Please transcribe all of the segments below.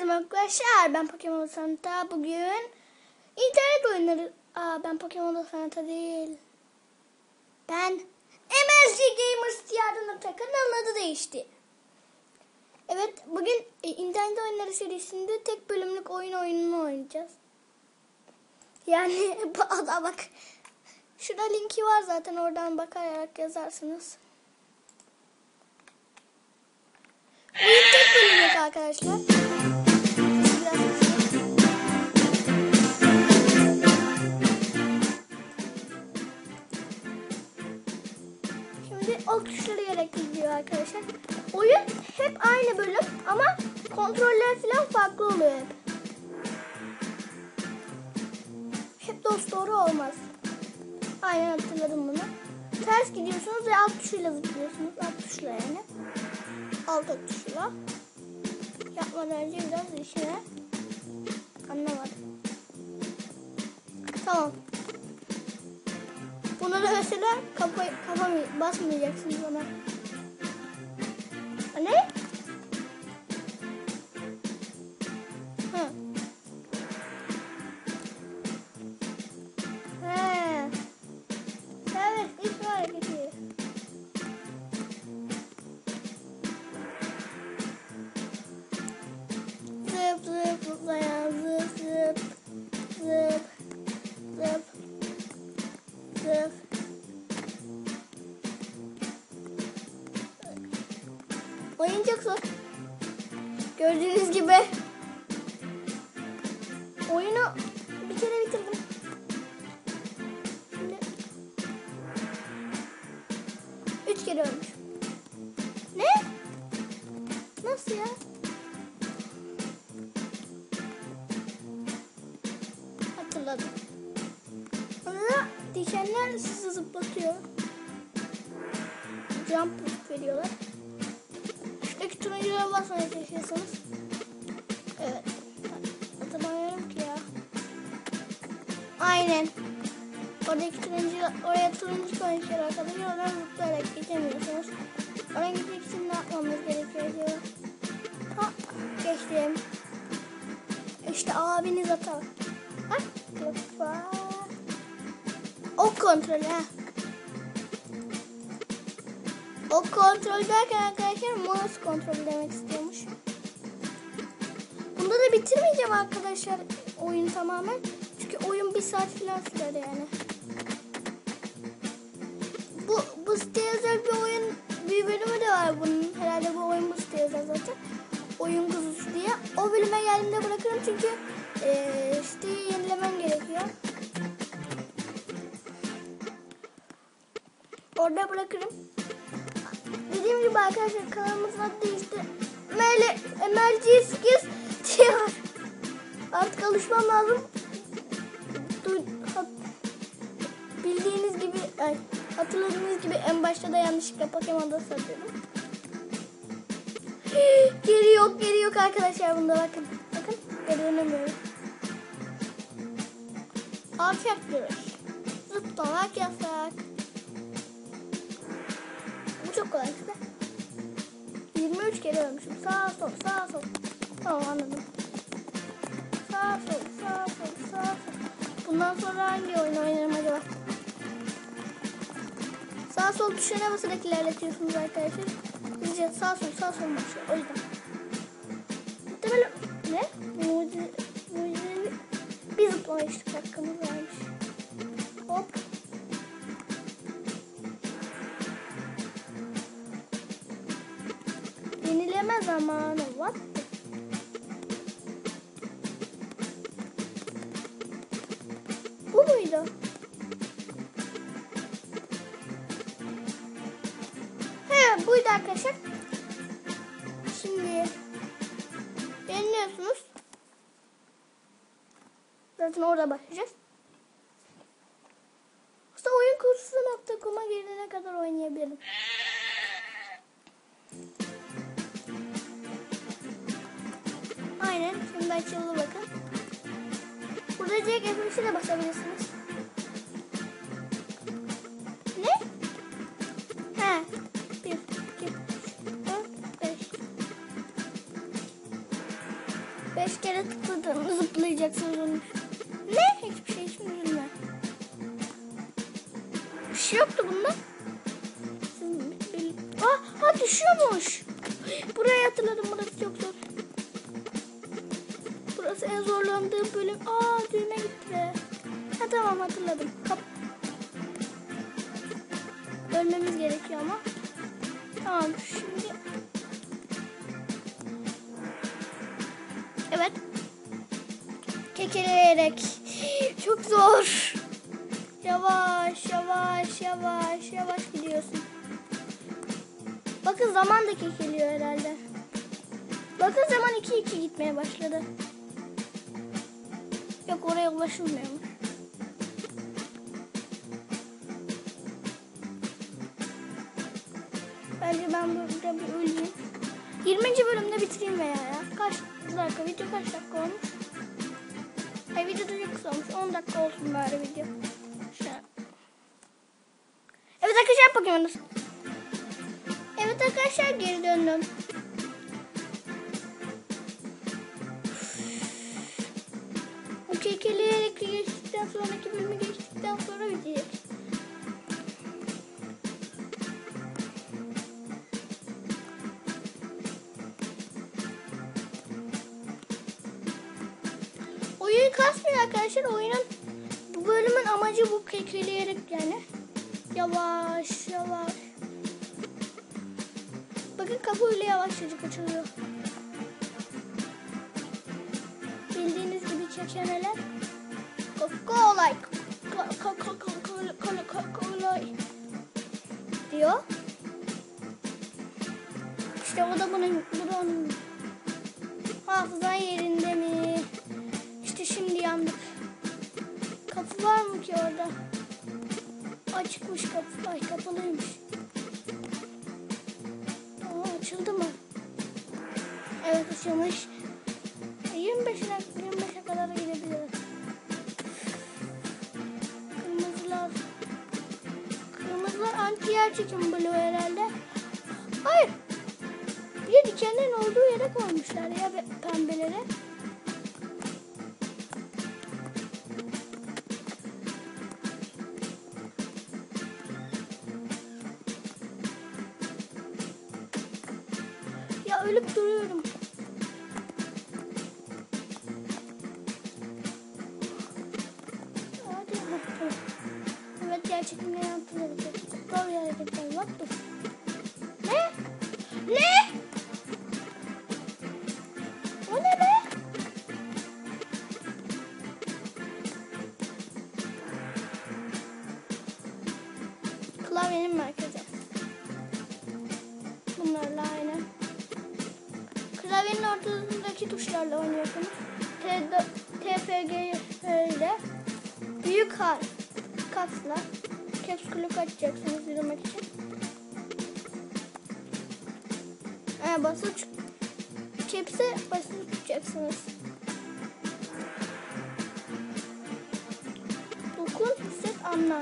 Herkese arkadaşlar ben Pokemon Santa. Bugün internet oyunları Aa ben Pokemon Santa değil. Ben MSG Gamers Diyarı'nın kanalın adı değişti. Evet bugün e, internet oyunları serisinde tek bölümlük oyun oyununu oynayacağız. Yani bu ada bak Şurada linki var zaten oradan bakarak yazarsınız Oyun tek bölümlük arkadaşlar. Şimdi ok tuşları gerekli gidiyor arkadaşlar. Oyun hep aynı bölüm ama kontroller falan farklı oluyor hep. Hep dost doğru olmaz. Aynen hatırladım bunu. Ters gidiyorsunuz ve alt tuşuyla zıplıyorsunuz. Alt tuşla yani. Alt ok tuşuyla. Yapmadan önce biraz işine anlamadım. Tamam. Buna da mesela kafa, kafa basmayacaksınız ona. Ne? Oyun çok zor. Gördüğünüz gibi oyunu bir kere bitirdim. Şimdi üç kere ölmüş. Ne? Nasıl ya? Hatırladım. Sonra dikenler sizi zıplatıyor. Jump veriyorlar. Turuncuya basmaya çalışıyorsunuz. Evet. Hatırlamıyorum ki ya. Aynen. Oradaki turuncu, oraya turuncu koymuşlar arkadaşlar. Oradan zıplayarak geçemiyorsunuz. Oraya gitmek için ne yapmamız gerekiyor? Ha, geçtim. İşte abiniz atar. Ha? Lütfen. O kontrol ha. O kontrol derken arkadaşlar mouse kontrolü demek istiyormuş. Bunda da bitirmeyeceğim arkadaşlar oyun tamamen. Çünkü oyun bir saat falan sürer yani. Bu, bu siteye özel bir oyun bir bölümü de var bunun. Herhalde bu oyun bu siteye özel zaten. Oyun kuzusu diye. O bölüme geldiğinde bırakırım çünkü ee, siteyi yenilemem gerekiyor. Orada bırakırım. Arkadaşlar kanalımızın adı MLG 8 diye var. Artık alışmam lazım. Du, bildiğiniz gibi, ay, hatırladığınız gibi en başta da yanlışlıkla Pokemon'da satıyordum. Geri yok, geri yok arkadaşlar bunda bakın. Bakın, geri dönemiyorum. Alçak duruş. Zıplamak yasak. Çok kolay 23 kere ölmüşüm. Sağ sol sağ sol. Tamam anladım. Sağ sol sağ sol sağ sol. Bundan sonra hangi oyun oynarım acaba? Sağ sol tuşuna basarak ilerletiyorsunuz arkadaşlar. Bizce sağ sol sağ sol başlıyor. O yüzden. Muhtemelen ne? Mucize, mucizevi bir zıplamıştık hakkımız varmış. Hop. Zamanı. What? Bu muydu? He buydu arkadaşlar. Şimdi yeniliyorsunuz. Zaten orada başlayacağız. Aynen. Şimdi açıldı bakın. Burada direkt F5'e de basabilirsiniz. Ne? He. Bir, iki, üç, dört, beş. Beş kere tıkladın zıplayacaksın üzülmüş. Ne? Hiçbir şey için üzülme. Bir şey yoktu bunda. Ah, ha düşüyormuş. Burayı hatırladım. Burası çok zor. Burası en zorlandığım bölüm. Aa düğme gitti. Ha tamam hatırladım. Kap Ölmemiz gerekiyor ama. Tamam şimdi. Evet. Kekeleyerek. Çok zor. Yavaş yavaş yavaş yavaş gidiyorsun. Bakın zaman da kekeliyor herhalde. Bakın zaman 2-2 gitmeye başladı. Yok oraya ulaşılmıyormuş. Bence ben burada bir öleyim. 20. bölümde bitireyim veya ya. Kaç dakika? Video kaç dakika olmuş? Ay video da çok kısa olmuş. 10 dakika olsun bari video. Şöyle. Evet arkadaşlar Pokemon'uz. Evet arkadaşlar geri döndüm. Kekeleyerek geçtikten sonraki bölümü geçtikten sonra bitecek. Oyun kasmıyor arkadaşlar. Oyunun bu bölümün amacı bu kekeleyerek yani. Yavaş yavaş. Bakın kapı öyle yavaşçacık açılıyor. Çekemeler. Kolay. Kolay. Diyor. İşte o da bunun, bunun hafızan yerinde mi? İşte şimdi yandık. Kapı var mı ki orada? Açıkmış kapı. Ay kapalıymış. Aa, açıldı mı? Evet açılmış. 25'e 25'e kadar gidebiliriz. Kırmızılar. Kırmızılar anti yer çekim bloğu herhalde. Hayır. Bir de olduğu yere koymuşlar ya be- pembeleri. Gerçekten ne yaptılar? Doğru hareketler. The Ne? Ne? O ne be? Klavyenin merkezi. Bunlarla aynı. Klavyenin ortasındaki tuşlarla oynuyorsunuz. T, T, F, G, ile büyük harf kapsla lock açacaksınız yürümek için. Ee, basılı caps'e basılı tutacaksınız. Dokun, hisset, anla.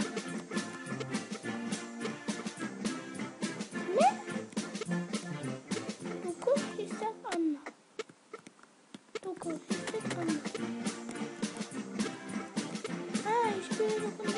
Ne? Dokun, hisset, anla. Dokun, hisset, anla. Ha, hiçbir yere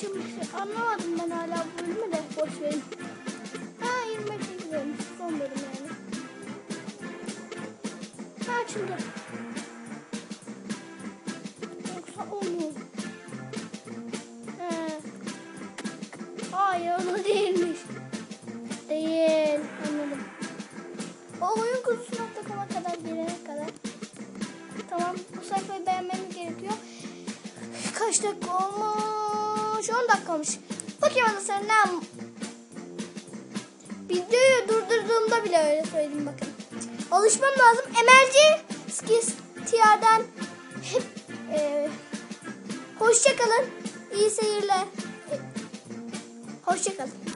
açılmış? Anlamadım ben hala bu bölümü de. Boş verin. Ha 25. bölüm. Son bölüm yani. Ha açıldı. Yoksa o mu? He. Hayır o değilmiş. Değil. Anladım. O oyun kutusu.com'a kadar gelene kadar. Tamam. Bu sayfayı beğenmemiz gerekiyor. Kaç dakika olmuş? 10 dakika olmuş. Bakayım ondan sonra ne Videoyu durdurduğumda bile öyle söyledim bakın. Alışmam lazım. Emelci Skistiya'dan hep e, hoşça kalın. İyi seyirler. E, hoşça kalın.